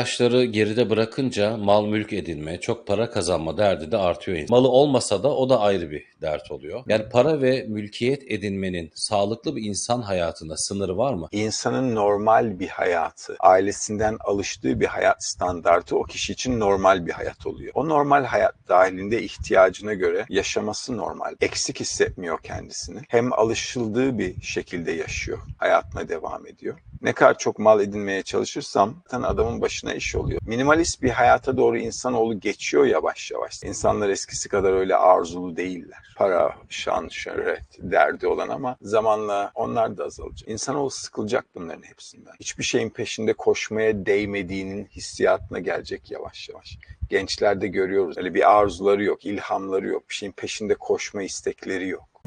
Yaşları geride bırakınca mal mülk edinme, çok para kazanma derdi de artıyor. Malı olmasa da o da ayrı bir dert oluyor. Yani para ve mülkiyet edinmenin sağlıklı bir insan hayatında sınırı var mı? İnsanın normal bir hayatı, ailesinden alıştığı bir hayat standartı o kişi için normal bir hayat oluyor. O normal hayat dahilinde ihtiyacına göre yaşaması normal. Eksik hissetmiyor kendisini. Hem alışıldığı bir şekilde yaşıyor. Hayatına devam ediyor. Ne kadar çok mal edinmeye çalışırsam adamın başına iş oluyor. Minimalist bir hayata doğru insanoğlu geçiyor yavaş yavaş. İnsanlar eskisi kadar öyle arzulu değiller. Para, şan, şöhret derdi olan ama zamanla onlar da azalacak. İnsanoğlu sıkılacak bunların hepsinden. Hiçbir şeyin peşinde koşmaya değmediğinin hissiyatına gelecek yavaş yavaş. Gençlerde görüyoruz. Öyle bir arzuları yok, ilhamları yok. Bir şeyin peşinde koşma istekleri yok.